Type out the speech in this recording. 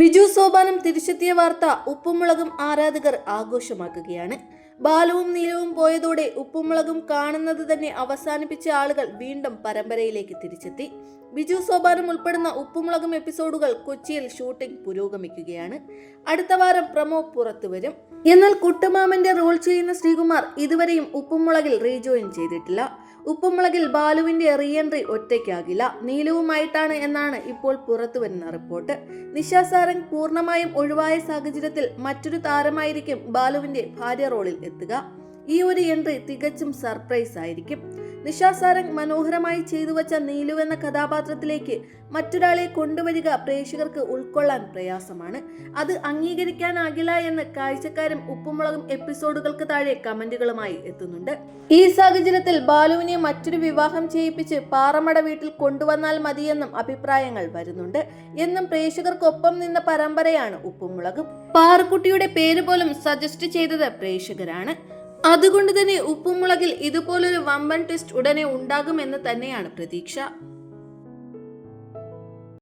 ബിജു സോപാനം തിരിച്ചെത്തിയ വാർത്ത ഉപ്പുമുളകും ആരാധകർ ആഘോഷമാക്കുകയാണ്. ബാലവും നീലവും പോയതോടെ ഉപ്പുമുളകും കാണുന്നത് തന്നെ അവസാനിപ്പിച്ച ആളുകൾ വീണ്ടും പരമ്പരയിലേക്ക് തിരിച്ചെത്തി. ബിജു സോപാനം ഉൾപ്പെടുന്ന ഉപ്പുമുളകും എപ്പിസോഡുകൾ കൊച്ചിയിൽ ഷൂട്ടിംഗ് പുരോഗമിക്കുകയാണ്. അടുത്ത വാരം പ്രമോ പുറത്തുവരും എന്നാൽ കുട്ടുമാമന്റെ റോൾ ചെയ്യുന്ന ശ്രീകുമാർ ഇതുവരെയും ഉപ്പുമുളകിൽ റീജോയിൻ ചെയ്തിട്ടില്ല. ഉപ്പുമുളകിൽ ബാലുവിന്റെ റീഎൻട്രി ഒറ്റയ്ക്കാകില്ല. നീലവുമായിട്ടാണ് എന്നാണ് ഇപ്പോൾ പുറത്തു വരുന്ന റിപ്പോർട്ട്. നിഷ സാരംഗ് പൂർണമായും ഒഴിവായ സാഹചര്യത്തിൽ മറ്റൊരു താരമായിരിക്കും ബാലുവിന്റെ ഭാര്യ റോളിൽ എത്തുക. ഈ ഒരു എൻട്രി തികച്ചും സർപ്രൈസ് ആയിരിക്കും നിഷ സാരംഗ് മനോഹരമായി ചെയ്തു വച്ച നീലു എന്ന കഥാപാത്രത്തിലേക്ക് മറ്റൊരാളെ കൊണ്ടുവരിക പ്രേക്ഷകർക്ക് ഉൾക്കൊള്ളാൻ പ്രയാസമാണ്. അത് അംഗീകരിക്കാനാകില്ല എന്ന് കാഴ്ചക്കാരും ഉപ്പുമുളകും എപ്പിസോഡുകൾക്ക് താഴെ കമന്റുകളുമായി എത്തുന്നുണ്ട്. ഈ സാഹചര്യത്തിൽ ബാലുവിനെ മറ്റൊരു വിവാഹം ചെയ്യിപ്പിച്ച് പാറമട വീട്ടിൽ കൊണ്ടുവന്നാൽ മതിയെന്നും അഭിപ്രായങ്ങൾ വരുന്നുണ്ട്. എന്നും പ്രേക്ഷകർക്കൊപ്പം നിന്ന പരമ്പരയാണ് ഉപ്പുമുളകും. പാറക്കുട്ടിയുടെ പേര് പോലും സജസ്റ്റ് ചെയ്തത് പ്രേക്ഷകരാണ്. അതുകൊണ്ട് തന്നെ ഉപ്പുമുളകിൽ ഇതുപോലൊരു വമ്പൻ ട്വിസ്റ്റ് ഉടനെ ഉണ്ടാകുമെന്ന് തന്നെയാണ് പ്രതീക്ഷ.